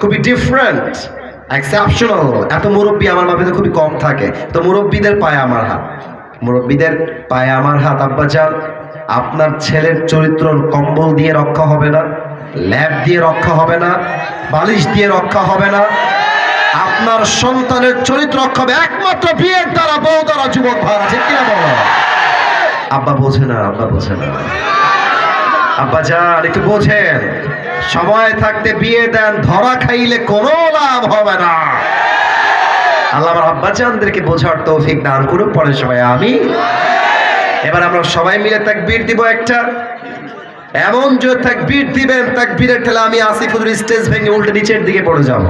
খুবই different exceptional এত মুরব্বী আমার মাপিতে খুবই কম থাকে। তো মুরব্বীদের পায়ে আমার হাত। মুরব্বীদের পায়ে আমার হাত, আব্বা যান আপনার ছেলের চরিত্র কম্বল দিয়ে রক্ষা হবে না, ল্যাব দিয়ে রক্ষা হবে না, বালিশ দিয়ে রক্ষা হবে না। আপনার সন্তানের চরিত্র রক্ষা হবে একমাত্র বিয়ের দ্বারা, বউ দ্বারা, যুবক ভাড়া, ঠিক কিনা বলো? আব্বা বোঝে না, আব্বা বোঝে না। আব্বা যান একটু বোঝেন। সময় থাকতে বিয়ে দেন, ধরা খাইলে কোনো লাভ হবে না। আল্লাহ আমার আব্বা জানদেরকে বোঝার তৌফিক দান করুক পরে সবাই আমি। এবার আমরা সবাই মিলে তাকবীর দিব একটা। এমন যে তাকবীর দিবেন, তাকবীরের ঠেলা আমি আসিফ হুজুর স্টেজ ভেঙে উল্টে নিচের দিকে পড়ে যাব।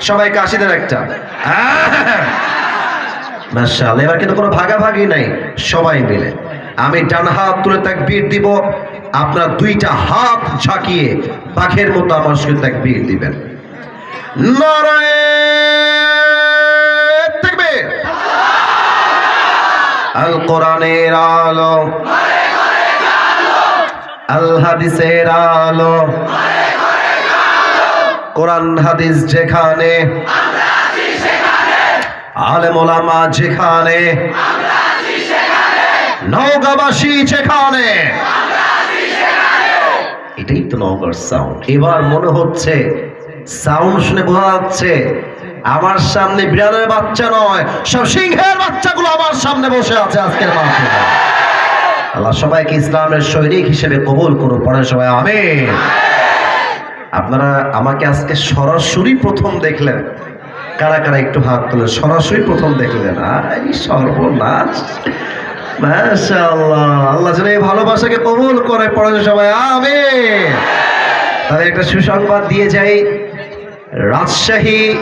সবাই কাশি দেন একটা। মাশাআল্লাহ, এবার কিন্তু কোনো ভাগাভাগি নাই, সবাই মিলে। আমি ডান হাত তুলে তাকবীর দিব আপনার দুইটা হাত ঝাঁকিয়ে পাখের মতো সঙ্গে তাকবীর দিবেন। আল কোরআনের আলো আল। হাদিসের আলো। কোরআন, হাদিস যেখানে। আলেম যেখানে। নওগাঁবাসী যেখানে। এটাই তো নওগাঁর সাউন্ড এবার মনে হচ্ছে সাউন্ড শুনে বোঝা যাচ্ছে, আমার সামনে বিড়ালের বাচ্চা নয়, সব সিংহের বাচ্চাগুলো আমার সামনে বসে আছে আজকের মাহফিলে। আল্লাহ সবাইকে ইসলামের সৈনিক হিসেবে কবুল করুন পরে সবাই, আমিন। আপনারা আমাকে আজকে সরাসরি প্রথম দেখলেন। কারা কারা একটু হাত তুলে সরাসরি প্রথম দেখলেন। আই সর্বনাশ। মাশাআল্লাহ। আল্লাহ যেন ভালোবাসাকে কবুল করে পড়ে সবাই, আমিন। তবে একটা সুসংবাদ দিয়ে যাই। রাজশাহী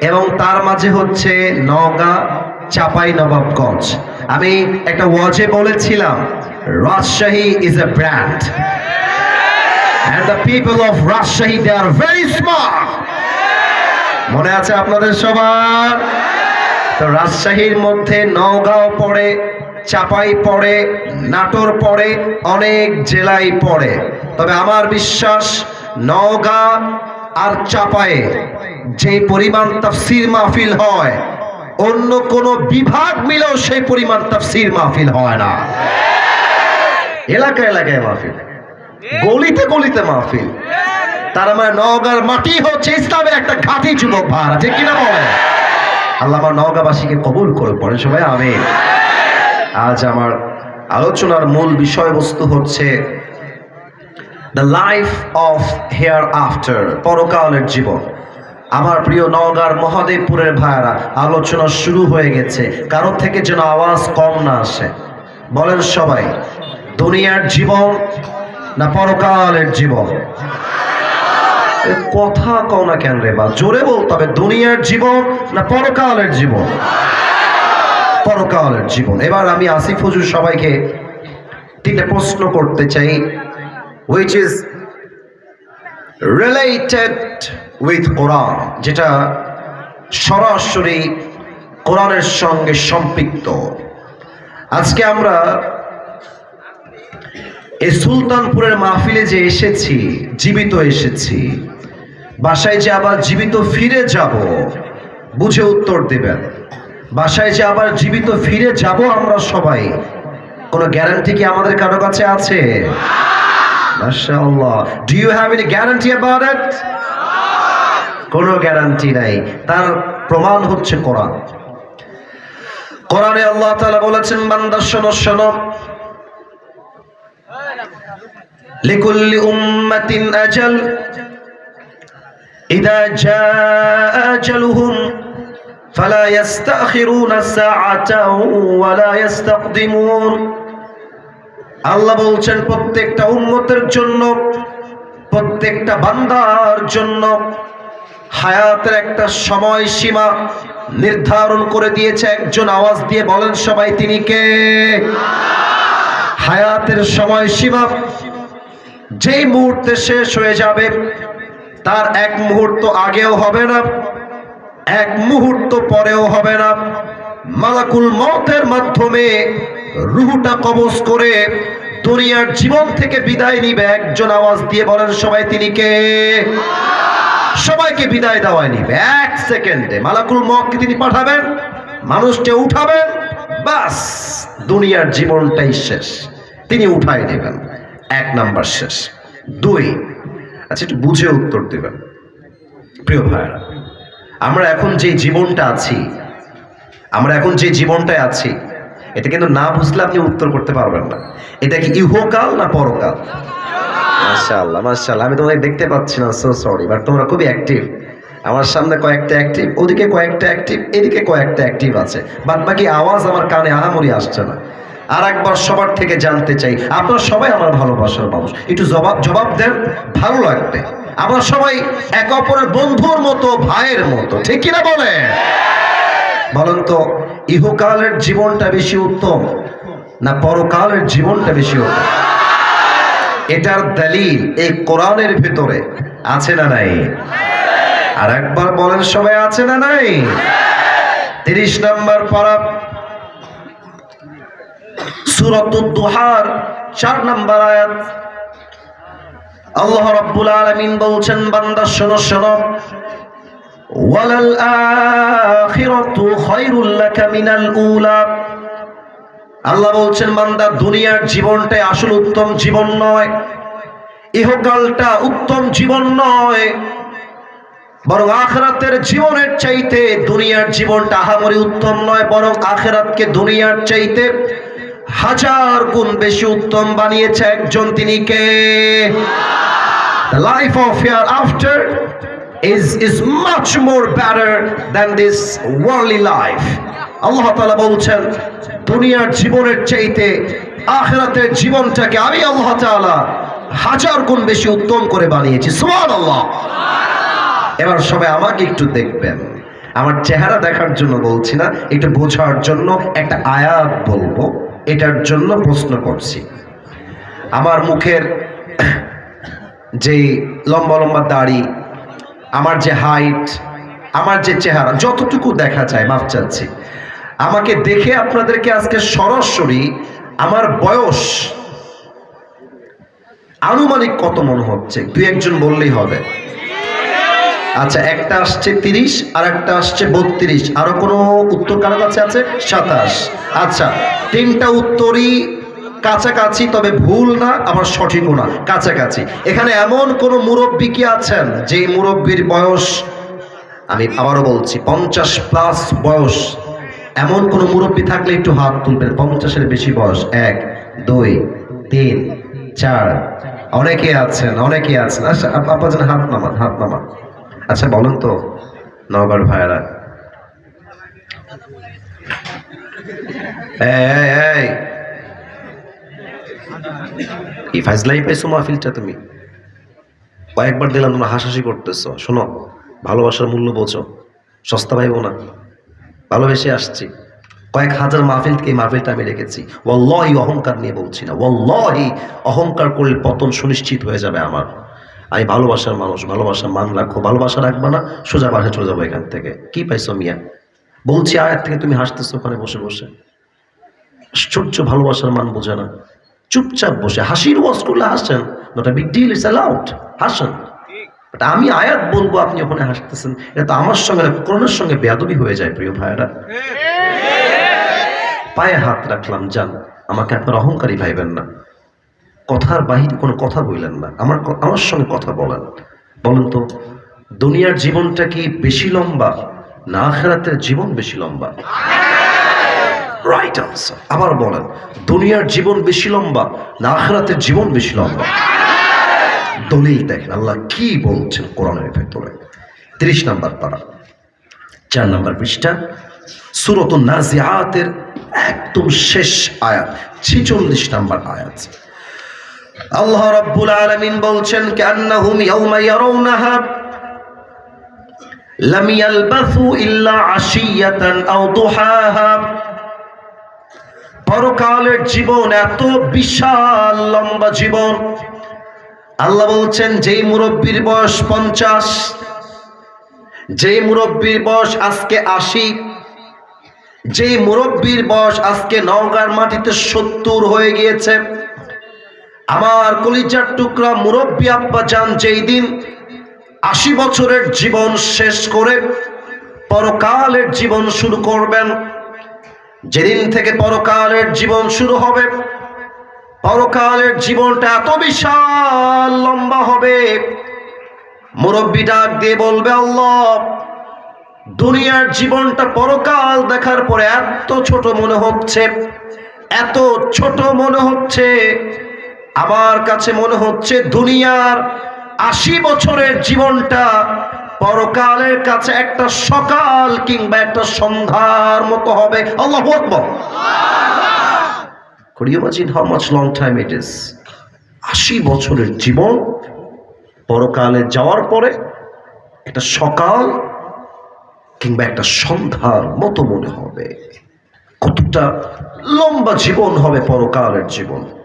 এবং তার মাঝে হচ্ছে নওগাঁ চাপাই নবাবগঞ্জ। আমি একটা ওয়াজে বলেছিলাম, Rajshahi is a brand and the people of Rajshahi they are very smart. মনে আছে আপনাদের সবার? তো রাজশাহীর মধ্যে নওগাঁও পড়ে চাপাই পড়ে, নাটোর পড়ে, অনেক জেলায় পড়ে। তবে আমার বিশ্বাস, নওগাঁ আর চাপায়ে যে পরিমাণ তাফসির মাহফিল হয়, অন্য কোনো বিভাগ মিলেও সেই পরিমাণ তাফসির মাহফিল হয় না। এলাকা এলাকায় মাহফিল। গলিতে গলিতে মাহফিল। তার মানে নওগাঁর মাটি হচ্ছে ইসলামের একটা ঘাটি, যুবক ভাড়া ঠিক কিনা বলে আল্লাহ আমার নওগাঁবাসীকে কবুল করে পড়ে সবাই আমি আজ আমার আলোচনার মূল বিষয়বস্তু হচ্ছে the life of hereafter পরকালের জীবন। আমার প্রিয় নওগাঁর মহাদেবপুরের ভাইয়ারা, আলোচনা শুরু হয়ে গেছে। কারোর থেকে যেন আওয়াজ কম না আসে। বলেন সবাই, দুনিয়ার জীবন না পরকালের জীবন? কথা কও না কেন রে বা? জোরে বলতে হবে দুনিয়ার জীবন না পরকালের জীবন? পরকালের জীবন। এবার আমি আসিফ হুজুর সবাইকে তিনটা প্রশ্ন করতে চাই which is related with Quran যেটা সরাসরি কোরআনের সঙ্গে সম্পৃক্ত। আজকে আমরা এই সুলতানপুরের মাহফিলে যে এসেছি, জীবিত এসেছি, বাসায় যে আবার জীবিত ফিরে যাব, বুঝে উত্তর দেবেন। বাসায় যে আবার জীবিত ফিরে যাব আমরা সবাই। কোনো গ্যারান্টি কি আমাদের কারও কাছে আছে? কোন ডু ইউ হ্যাভ গ্যারান্টি কোনো গ্যারান্টি নাই। তার প্রমাণ হচ্ছে কোরআন। কোরআনে আল্লাহ তালা বলেছেন, বান্দা শোনো। লিকুল্লি উম্মাতিন আজাল। ইদা জাআ আজালুহুম فلا يستأخرون ساعة ولا يستقدمون আল্লাহ বলছেন প্রত্যেকটা উম্মতের জন্য প্রত্যেকটা বান্দার জন্য হায়াতের একটা সময় সীমা নির্ধারণ করে দিয়েছে একজন আওয়াজ দিয়ে বলেন সবাই তিনি কে হায়াতের সময় সীমা যেই মুহূর্তে শেষ হয়ে যাবে তার এক মুহূর্ত আগেও হবে না এক মুহূর্ত পরেও হবে না। মালাকুল মতের মাধ্যমে রুহুটা কবজ করে দুনিয়ার জীবন থেকে বিদায় নিবে। একজন আওয়াজ দিয়ে বলেন, সবাই তিনি কে? সবাইকে বিদায় দেওয়ায় নিবে। এক সেকেন্ডে মালাকুল মককে তিনি পাঠাবেন, মানুষকে উঠাবেন, বাস, দুনিয়ার জীবনটাই শেষ। তিনি উঠাই নেবেন। এক নাম্বার শেষ। দুই আচ্ছা একটু বুঝে উত্তর দেবেন। প্রিয় ভাইরা আমরা এখন যে জীবনটা আছি, আমরা এখন যে জীবনটায় আছি, এটা কিন্তু না বুঝলে আপনি উত্তর করতে পারবেন না। এটা কি ইহকাল না পরকাল? মাশাআল্লাহ মাশাআল্লাহ, আমি তোমাদের দেখতে পাচ্ছি না সো সরি বাট তোমরা খুবই অ্যাক্টিভ আমার সামনে কয়েকটা অ্যাক্টিভ ওদিকে কয়েকটা অ্যাক্টিভ এদিকে কয়েকটা অ্যাক্টিভ আছে। বাদ বাকি আওয়াজ আমার কানে আহামরি আসছে না। আর একবার সবার থেকে জানতে চাই, আপনারা সবাই আমার ভালোবাসার মানুষ। একটু জবাব জবাব দেন, ভালো লাগবে। আমরা সবাই এক অপরের বন্ধুর মতো, ভাইয়ের মতো। ঠিক কিনা বলে বলেন তো, ইহকালের জীবনটা বেশি উত্তম না পরকালের জীবনটা বেশি উত্তম? এটার দলিল এই কোরআনের ভিতরে আছে না নাই? আর একবার বলেন, সবাই আছে না নাই? তিরিশ নম্বর পারা সুরত চার নম্বর আয়াত। আল্লাহ রাব্বুল আলামিন বলছেন, বান্দা, শোনো শোনো। ওয়ালাল আখিরাতু খায়রুল লাকা মিনাল উলা। আল্লাহ বলছেন, বান্দা, দুনিয়ার জীবনটাই আসল উত্তম জীবন নয়, ইহকালটা উত্তম জীবন নয়, বরং আখরাতের জীবনের চাইতে দুনিয়ার জীবনটা আহামরি উত্তম নয়, বরং আখেরাতকে দুনিয়ার চাইতে হাজার গুণ বেশি উত্তম বানিয়েছে একজন তিনি কে? The life of hereafter is is much more better than this worldly life. আল্লাহ তাআলা বলছেন, দুনিয়ার জীবনের চাইতে আখেরাতের জীবনটাকে আমি আল্লাহ তাআলা হাজার গুণ বেশি উত্তম করে বানিয়েছি। সুবহানাল্লাহ। এবার সবাই আমাকে একটু দেখবেন। আমার চেহারা দেখার জন্য বলছি না, একটু বোঝার জন্য একটা আয়াত বলব। এটার জন্য প্রশ্ন করছি। আমার মুখের যে লম্বা লম্বা দাড়ি, আমার যে হাইট আমার যে চেহারা, যতটুকু দেখা যায়, মাফ চাচ্ছি। আমাকে দেখে আপনাদেরকে আজকে সরাসরি আমার বয়স আনুমানিক কত মনে হচ্ছে? দুই একজন বললেই হবে। আচ্ছা একটা আসছে তিরিশ, আর একটা আসছে বত্রিশ। আরও কোনো উত্তর কারও কাছে আছে? সাতাশ। আচ্ছা তিনটা উত্তরই কাছাকাছি, তবে ভুল না, আবার সঠিকও না, কাছাকাছি। এখানে এমন কোন মুরব্বী কি আছেন, যে মুরব্বীর বয়স, আমি আবারও বলছি, পঞ্চাশ প্লাস বয়স। এমন কোন মুরব্বী থাকলে একটু হাত তুলবেন, পঞ্চাশের বেশি বয়স। এক, দুই, তিন, চার। অনেকে আছেন অনেকে আছেন। আচ্ছা আপ- আপনার হাত নামান হাত নামান। আচ্ছা বলুন তো নগর ভাইরা। কি ফাজলাই পাইছো মাহফিলটা তুমি। কয়েকবার দিলাম, তোমরা হাসাহাসি করতেছো। শোনো, ভালোবাসার মূল্য বোঝো। সস্তা পাইবো না। ভালোবেসে আসছি। কয়েক হাজার মাহফিল থেকে এই মাহফিলটা আমি রেখেছি। ওয়াল্লাহি অহংকার নিয়ে বলছি না। ওয়াল্লাহি অহংকার করলে পতন সুনিশ্চিত হয়ে যাবে আমার। আমি ভালোবাসার মানুষ ভালোবাসার মান রাখো ভালোবাসা রাখবা না সোজা বাসা চলে যাব এখান থেকে। কি পাইছো মিয়া? বলছি আয়াত থেকে তুমি হাসতেছো ওখানে বসে বসে। আশ্চর্য ভালোবাসার মান বোঝে না। চুপচাপ বসে হাসির ওয়াজ করলে হাসেন not big deal is allowed হাসেন। আমি আয়াত বলব আপনি ওখানে হাসতেছেন এটা তো আমার সঙ্গে না, কোরআনের সঙ্গে বেয়াদবি হয়ে যায় প্রিয় ভাইয়েরা। পায়ে হাত রাখলাম যান। আমাকে আপনার অহংকারী ভাইবেন না। কথার বাহিরে কোনো কথা বললেন না। আমার আমার সঙ্গে কথা বলেন। বলেন তো, দুনিয়ার জীবনটা কি বেশি লম্বা না আখেরাতের জীবন বেশি লম্বা? রাইট আনসার আবার বলেন, দুনিয়ার জীবন বেশি লম্বা না আখেরাতের জীবন বেশি লম্বা? দলিল দেখেন, আল্লাহ কি বলছেন কোরআনের ভেতরে। তিরিশ নাম্বার পাড়া চার নাম্বার পৃষ্ঠা সুরত নাজিয়াতের একদম শেষ আয়াত, ছিচল্লিশ নাম্বার আয়াত। আল্লাহ রাব্বুল আলামিন বলছেন, কান্নাহুম ইয়াউমা ইয়ারাউনাহা, লাম ইয়ালবাথু ইল্লা আশিয়াতান আও দুহাহা। পরকালের জীবন এত বিশাল লম্বা জীবন। আল্লাহ বলছেন, যেই মুরব্বীর বয়স পঞ্চাশ, যেই মুরব্বীর বয়স আজকে আশি, যেই মুরব্বীর বয়স আজকে নওগাঁর মাটিতে সত্তর হয়ে গিয়েছে আমার কলিজার টুকরা মুরব্বী আব্বা যান যেই দিন আশি বছরের জীবন শেষ করে পরকালের জীবন শুরু করবেন। যেদিন থেকে পরকালের জীবন শুরু হবে, পরকালের জীবনটা এত বিশাল লম্বা হবে। মুরব্বী ডাক দিয়ে বলবে, আল্লাহ, দুনিয়ার জীবনটা পরকাল দেখার পরে এত ছোট মনে হচ্ছে, এত ছোট মনে হচ্ছে। আমার কাছে মনে হচ্ছে দুনিয়ার আশি বছরের জীবনটা পরকালের কাছে একটা সকাল কিংবা একটা সন্ধ্যার মতো হবে। আল্লাহ Could you imagine how much long time it? আশি বছরের জীবন পরকালে যাওয়ার পরে একটা সকাল কিংবা একটা সন্ধ্যার মতো মনে হবে। কতটা লম্বা জীবন হবে পরকালের জীবন।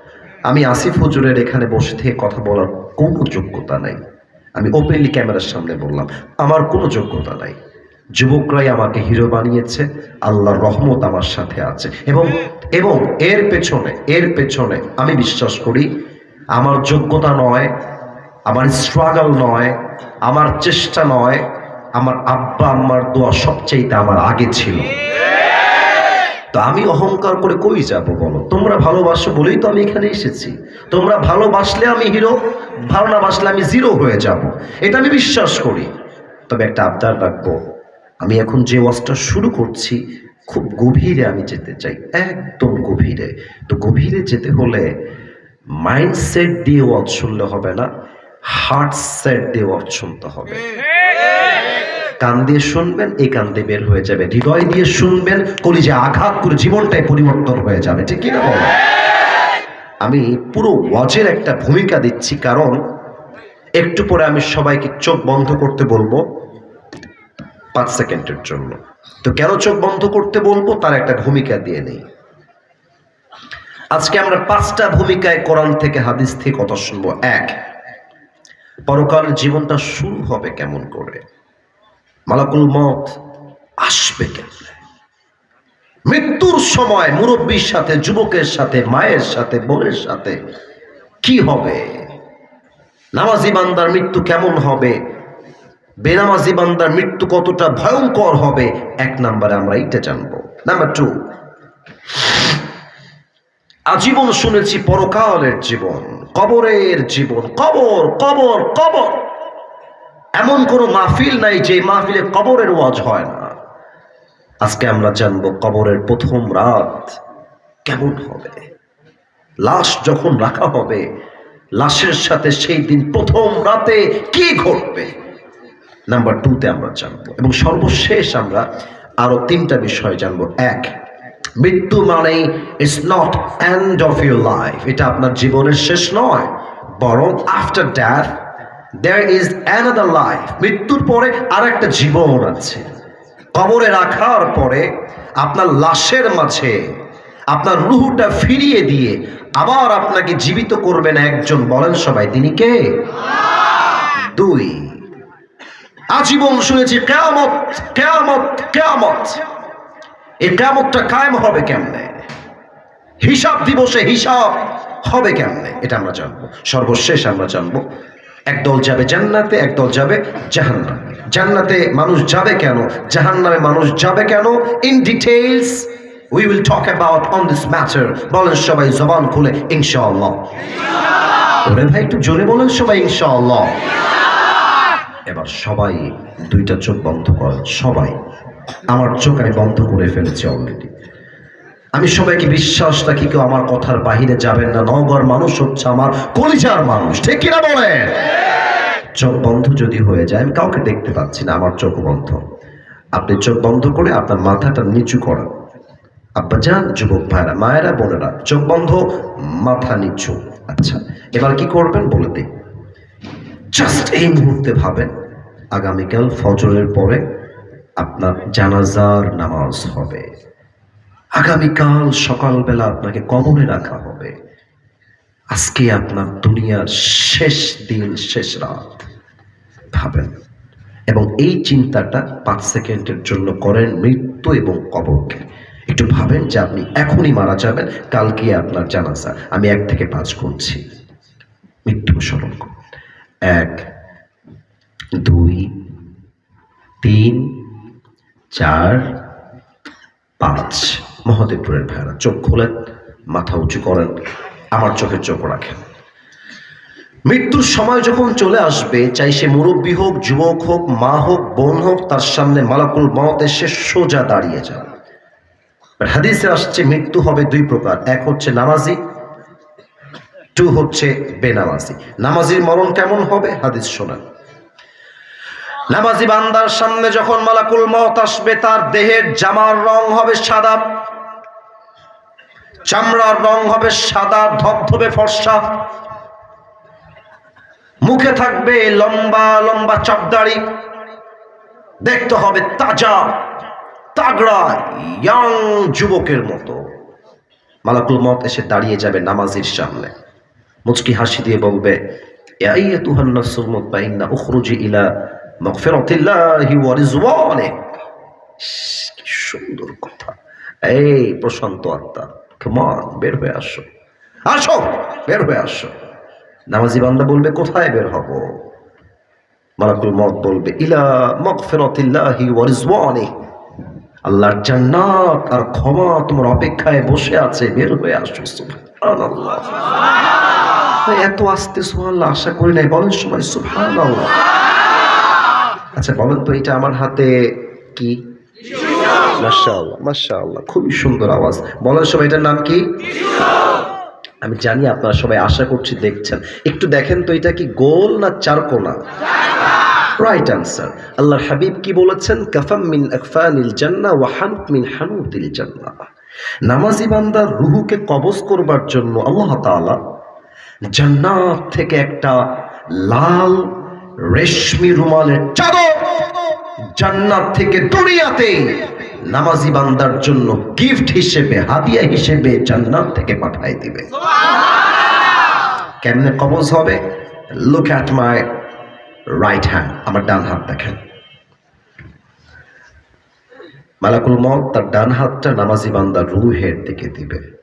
আমি আসিফ হুজুরের এখানে বসে থেকে কথা বলার কোনো যোগ্যতা নাই। আমি ওপেনলি ক্যামেরার সামনে বললাম, আমার কোনো যোগ্যতা নাই। যুবকরাই আমাকে হিরো বানিয়েছে, আল্লাহর রহমত আমার সাথে আছে। এবং এবং এর পেছনে এর পেছনে আমি বিশ্বাস করি, আমার যোগ্যতা নয়, আমার স্ট্রাগল নয়, আমার চেষ্টা নয়, আমার আব্বা আম্মার দোয়া সবচাইতে আমার আগে ছিল। তো আমি অহংকার করে কই যাব বলো? তোমরা ভালোবাসো বলেই তো আমি এখানে এসেছি। তোমরা ভালোবাসলে আমি হিরো, ভালো না বাসলে আমি জিরো হয়ে যাব। এটা আমি বিশ্বাস করি। তবে একটা আবদার রাখব। আমি এখন যে ওয়াজটা শুরু করছি, খুব গভীরে আমি যেতে চাই, একদম গভীরে। তো গভীরে যেতে হলে মাইন্ডসেট দিয়ে ওয়াজ শুনলে হবে না হার্ট সেট দিয়ে ওয়াজ শুনতে হবে। কান দিয়ে শুনবেন, এই কান দিয়ে বের হয়ে যাবে। হৃদয় দিয়ে শুনবেন, কলিজে আঘাত করে জীবনটাই পরিবর্তন হয়ে যাবে। ঠিক কিনা বলো? আমি পুরো ওয়াজের একটা ভূমিকা দিচ্ছি, কারণ একটু পরে আমি সবাইকে চোখ বন্ধ করতে বলব, পাঁচ সেকেন্ডের জন্য। তো কেন চোখ বন্ধ করতে বলব? তার একটা ভূমিকা দিয়ে নেই। আজকে আমরা পাঁচটা ভূমিকায় কোরআন থেকে হাদিস থেকে কথা শুনব। এক পরকাল জীবনটা শুরু হবে কেমন করে? মালাকুল মত আসবে কেমনে? মৃত্যুর সময় মুরব্বীর সাথে, যুবকের সাথে, মায়ের সাথে, বোনের সাথে কি হবে? নামাজি বান্দার মৃত্যু কেমন হবে? বেনামাজি বান্দার মৃত্যু কতটা ভয়ঙ্কর হবে? এক নাম্বারে আমরা এটা জানব। নাম্বার টু আজীবন শুনেছি পরকালের জীবন, কবরের জীবন, কবর কবর কবর। এমন কোনো মাহফিল নাই যে মাহফিলে কবরের ওয়াজ হয় না। আজকে আমরা জানব কবরের প্রথম রাত কেমন হবে। লাশ যখন রাখা হবে, লাশের সাথে সেই দিন প্রথম রাতে কি ঘটবে? নাম্বার টুতে আমরা জানব। এবং সর্বশেষ আমরা আরও তিনটা বিষয় জানব। এক, মৃত্যু মানে it's not end of your life এটা আপনার জীবনের শেষ নয়, বরং after death there is another life মৃত্যুর পরে আর একটা জীবন আছে। কবরে রাখার পরে আপনার লাশের মাঝে আপনার রুহুটা ফিরিয়ে দিয়ে আবার আপনাকে জীবিত করবেন একজন। বলেন সবাই, তিনি কে? দুই। আজীবন শুনেছি, কেয়ামত কেয়ামত কেয়ামত। এই কেয়ামতটা কায়েম হবে কেমনে? হিসাব দিবসে হিসাব হবে কেমনে? এটা আমরা জানব। সর্বশেষ আমরা জানব। একদল যাবে জান্নাতে, একদল যাবে জাহান্নামে। জান্নাতে মানুষ যাবে কেন? জাহান্নামে মানুষ যাবে কেন? In details we will talk about on this matter বলেন সবাই জবান খুলে, ইনশাআল্লাহ। ওরে ভাই, একটু জোরে বলেন সবাই, ইনশাআল্লাহ। এবার সবাই দুইটা চোখ বন্ধ করেন, সবাই। আমার চোখ আমি বন্ধ করে ফেলেছি অলরেডি আমি সবাইকে বিশ্বাস রাখি, কেউ আমার কথার বাহিরে যাবেন না। নগর মানুষ হচ্ছে আমার কলিজার মানুষ। ঠিক কিনা বলেন? চোখ বন্ধ যদি হয়ে যায়, আমি কাউকে দেখতে পাচ্ছি না, আমার চোখ বন্ধ। আপনি চোখ বন্ধ করে আপনার মাথাটা নিচু করেন। আব্বা যান, যুবক ভাইরা, মায়েরা, বোনেরা, চোখ বন্ধ, মাথা নিচু। আচ্ছা এবার কি করবেন বলে দিই। জাস্ট এই মুহূর্তে ভাবেন, আগামীকাল ফজরের পরে আপনার জানাজার নামাজ হবে। আগামীকাল সকালবেলা আপনাকে কবরে রাখা হবে। আজকে আপনার দুনিয়ার শেষ দিন, শেষ রাত। ভাবেন। এবং এই চিন্তাটা পাঁচ সেকেন্ডের জন্য করেন মৃত্যু এবং কবরকে। একটু ভাবেন যে আপনি এখনই মারা যাবেন, কালকে আপনার জানাজা। আমি এক থেকে পাঁচ করছি মৃত্যু স্মরণ করুন। এক, দুই, তিন, চার, পাঁচ। মহাদেবপুরের ভাইরা চোখ খোলেন মাথা উঁচু করেন, আমার চোখের চোখ রাখেন। মৃত্যুর সময় যখন চলে আসবে, চাই সে মুরব্বী হোক, যুবক হোক, মা হোক, বোন হোক, তার সামনে মালাকুল মত এসে সোজা দাঁড়িয়ে আর হাদিসে আসছে, মৃত্যু হবে দুই প্রকার। এক হচ্ছে নামাজি, টু হচ্ছে বেনামাজি। নামাজির মরণ কেমন হবে? হাদিস শোনান। নামাজি বান্দার সামনে যখন মালাকুল মত আসবে, তার দেহের জামার রং হবে সাদা। চামড়ার রং হবে সাদা, ধবধবে ফর্সা। মুখে থাকবে লম্বা লম্বা চাপদাড়ি দেখতে হবে তাজা, তাগড়া, ইয়াং যুবকের মতো। মালাকুল মত এসে দাঁড়িয়ে যাবে নামাজির সামনে। মুচকি হাসি দিয়ে বলবে "ইয়া আইয়াতুহান নাফসুল মুতমাইন্না, উখরুজি ইলা সুন্দর কথা। এই প্রশান্ত আত্মা। কেমন বের হয়ে আসো। আসো, বের হয়ে আসো। নামাজি বান্দা বলবে, কোথায় বের হব? মালাকুল মত বলবে, ইলা মাগফিরাতিল্লাহি ওয়া রিজওয়ানিহ। আল্লাহর জান্নাত আর ক্ষমা তোমার অপেক্ষায় বসে আছে, বের হয়ে আসো, সুবহানাল্লাহ। এত আস্তে সুবহানাল্লাহ, আশা করি নাই, বলেন সময় সুবহানাল্লাহ। আচ্ছা বলেন তো, এটা আমার হাতে কি? মাশাআল্লাহ। মাশাআল্লাহ খুবই সুন্দর আওয়াজ। বলেন সবাই এটার নাম কি? আমি জানি আপনারা সবাই আশা করছি দেখছেন। একটু দেখেন তো এটা কি গোল না চারকোনা রাইট আনসার আল্লাহর হাবিব কি বলেছেন? কাফাম মিন আকফানিল জান্নাহ ওয়া হানুত মিন হানুতিল জান্নাহ নামাজি বান্দার রুহুকে কবজ করবার জন্য আল্লাহ তাআলা জান্নাত থেকে একটা লাল রেশমি রুমালের চাদর জান্নাত থেকে দুনিয়াতে নামাজি বান্দার জন্য গিফট হিসেবে, হাদিয়া হিসেবে জান্নাত থেকে পাঠাই দিবে। কেমনে কবজ হবে? Look at my right hand আমার ডান হাত দেখেন। মালাকুল মত তার ডান হাতটা নামাজি বান্দার রুহের দিকে দিবে।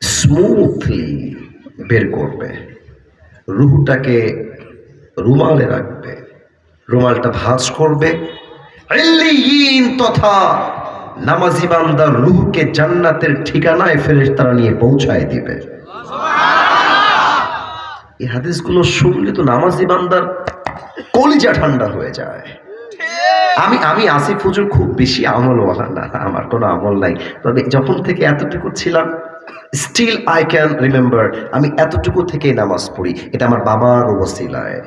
স্মুথলি বের করবে। রুহটাকে রুমালে রাখবে। রুমালটা ভাঁজ করবে। তথা নামাজি বান্দার রুহকে জান্নাতের ঠিকানায় ফেরেশতারা নিয়ে পৌঁছায় দিবে। এই হাদিসগুলো শুনলে তো নামাজি বান্দার কলিজা ঠান্ডা হয়ে যায়। আমি আমি আসিফ হুজুর খুব বেশি আমলওয়ালা না, আমার কোনো আমল নাই। তবে যখন থেকে এতটুকু ছিলাম স্টিল আই ক্যান রিমেম্বার আমি এতটুকু থেকেই নামাজ পড়ি। এটা আমার বাবার ওসিলায়।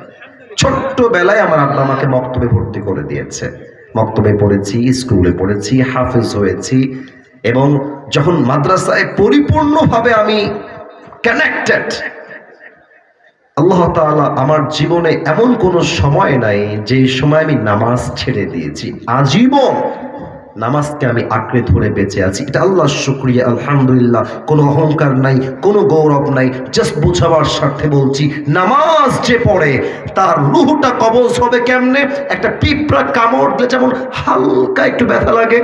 ছোট্টবেলায় আমার আব্বা আমাকে মক্তবে ভর্তি করে দিয়েছে। মক্তবে পড়েছি, স্কুলে পড়েছি, হাফেজ হয়েছি এবং যখন মাদ্রাসায় পরিপূর্ণভাবে আমি কানেক্টেড আল্লাহ তাআলা আমার জীবনে এমন কোনো সময় নাই যে সময় আমি নামাজ ছেড়ে দিয়েছি। আজীবন নামাজকে আমি আঁকড়ে ধরে বেঁচে আছি। এটা আল্লাহ শুক্রিয়া, আলহামদুলিল্লাহ। কোনো অহংকার নাই, কোনো গৌরব নাই। জাস্ট বোঝাবার স্বার্থে বলছি, নামাজ যে পড়ে, তার রুহটা কবজ হবে কেমনে? একটা পিঁপড়া কামড় যেমন হালকা একটু ব্যথা লাগে।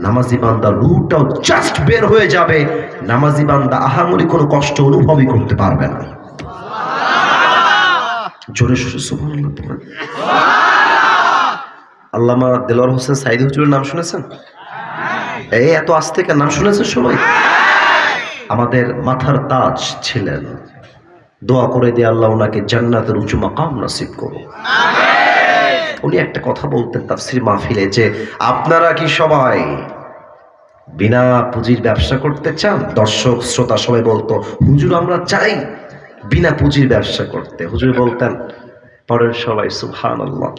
নামাজি বান্দা রুহটাও জাস্ট বের হয়ে যাবে। নামাজি বান্দা আহামরি কোনো কষ্ট অনুভবই করতে পারবে না। জোরে সোরে সুবহানাল্লাহ আল্লামা দেলোয়ার হোসেন সাইদি হুজুরের নাম শুনেছেন? এই এত আজ থেকে নাম শুনেছেন সবাই? আমাদের মাথার তাজ ছিলেন। দোয়া করে দিয়ে আল্লাহ ওনাকে জান্নাতের উঁচু মাকাম নসিব করো উনি একটা কথা বলতেন তাফসির মাহফিলে যে, আপনারা কি সবাই বিনা পুঁজির ব্যবসা করতে চান? দর্শক, শ্রোতা সবাই বলতো, হুজুর, আমরা চাই বিনা পুঁজির ব্যবসা করতে। হুজুর বলতেন পরের সবাই সুবহান আল্লাহ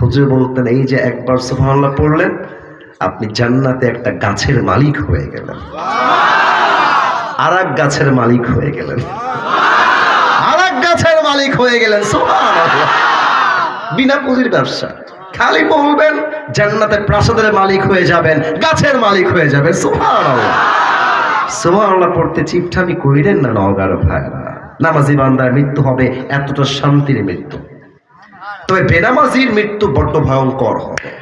হুজুর বলতেন এই যে একবার সুবহান আল্লাহ পড়লেন আপনি জান্নাতে একটা গাছের মালিক হয়ে গেলেন। আর এক গাছের মালিক হয়ে গেলেন। আর এক গাছের মালিক হয়ে গেলেন বিনা পুঁজির ব্যবসা। খালি বলবেন জান্নাতের প্রাসাদের মালিক হয়ে যাবেন গাছের মালিক হয়ে যাবেন সুবহানাল্লাহ। সুবহানাল্লাহ। পড়তে চিপঠামি কইলেন না নগার ভাইরা নামাজি বান্দার মৃত্যু হবে এতটা শান্তির মৃত্যু। তবে বেনামাজির মৃত্যু বড্ড ভয়ঙ্কর হবে।